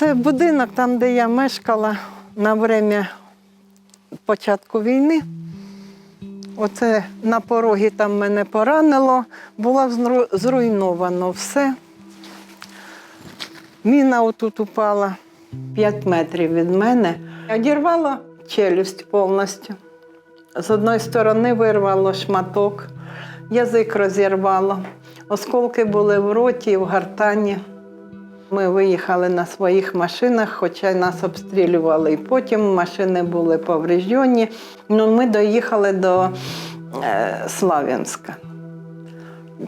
Це будинок, там, де я мешкала на время початку війни. Оце на порогі там мене поранило, було зруйновано все. Міна отут упала 5 метрів від мене. Одірвало челюсть повністю. З одної сторони вирвало шматок, язик розірвало. Осколки були в роті в гортані. Ми виїхали на своїх машинах, хоча нас обстрілювали. І потім машини були повреждені. Ну, ми доїхали до е, Слав'янська.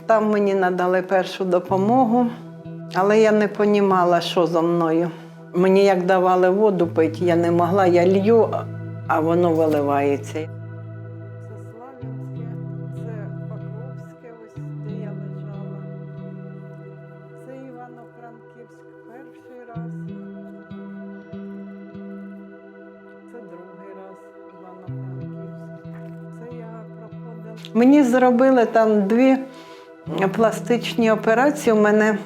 Там мені надали першу допомогу, але я не розуміла, що зо мною. Мені як давали воду пити, я не могла, я лью, а воно виливається. Раз. Це другий раз Івано-Франківськ. Це я проходила. Мені зробили там дві пластичні операції. У мене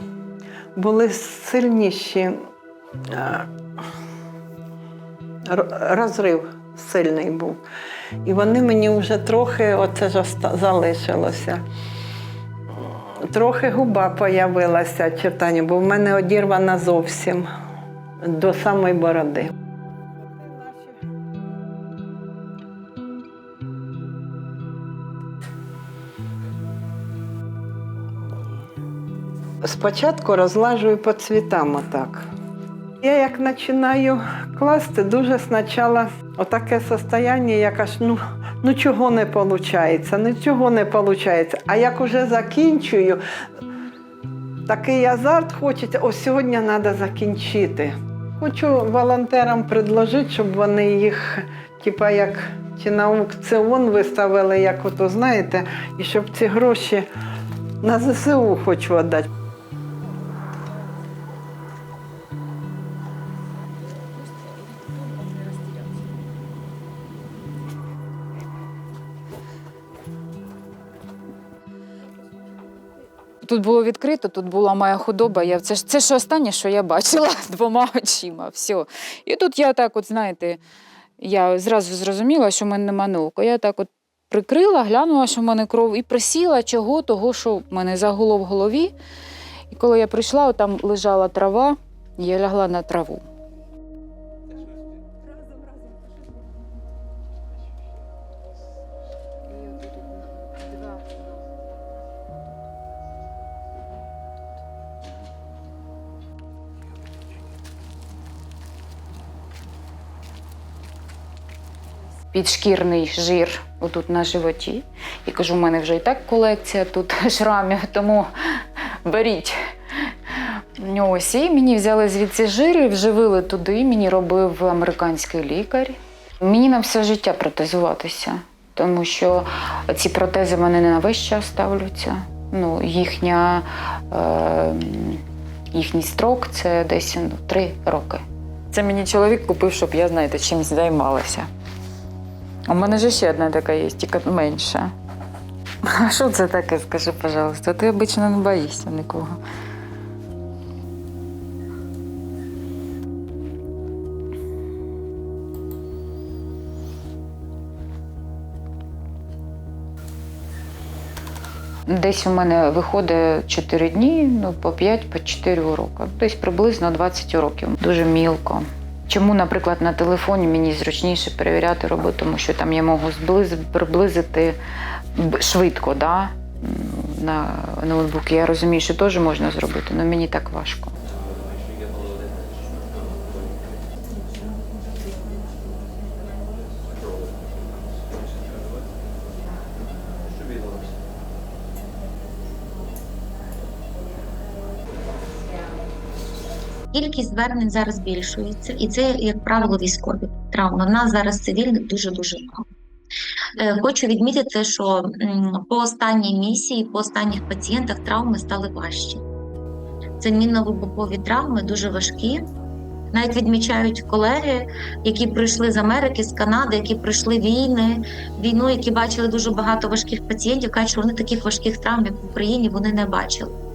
були сильніші. е, Розрив сильний був. І вони мені вже трохи, оце ж залишилося. Трохи губа появилася читання, бо в мене одірвана зовсім до самої бороди. Спочатку розлажую по цвітам отак. Я як починаю класти, дуже спочатку отаке состояння, як аж ну, ну чого не виходить, ну чого не виходить. А як уже закінчую, такий азарт хочеться, ось сьогодні треба закінчити. Хочу волонтерам предложити, щоб вони їх, типа як чи на аукціон виставили, як ото знаєте, і щоб ці гроші на ЗСУ хочу віддати. Тут було відкрито, тут була моя худоба. Я, це, ж- це ж останнє, що я бачила двома очима. Все. І тут я так, от, знаєте, я зразу зрозуміла, що в мене нема наука. Я так от прикрила, глянула, що в мене кров, і присіла чого, того, що в мене загуло в голові. І коли я прийшла, там лежала трава, я лягла на траву. Підшкірний жир отут на животі. І кажу, у мене вже і так колекція тут шрамів, тому беріть. Ось, і мені взяли звідси жир і вживили туди. Мені робив американський лікар. Мені на все життя протезуватися, тому що ці протези вони не на весь час ставляться. Ну, їхня, е, їхній строк це десь ну, три роки. Це мені чоловік купив, щоб я, знаєте, чимось займалася. У мене ж ще одна така є, тільки менша. А що це таке, скажи, пожалуйста? Ти обично не боїшся нікого. Десь у мене виходить 4 дні, ну по 5, по 4 уроки. Десь приблизно 20 уроків. Дуже мілко. Чому, наприклад, на телефоні мені зручніше перевіряти роботу, тому що там я можу приблизити швидко, да? на ноутбук. Я розумію, що теж можна зробити, але мені так важко. Кількість звернень зараз збільшується, і це, як правило, військові травми. У нас зараз цивільних дуже-дуже мало. Е, Хочу відмітити, що по останній місії, по останніх пацієнтах травми стали важчі. Це мінно-вибухові травми дуже важкі. Навіть відмічають колеги, які прийшли з Америки, з Канади, які пройшли війни, війну, які бачили дуже багато важких пацієнтів, кажуть, що вони таких важких травм, як в Україні, вони не бачили.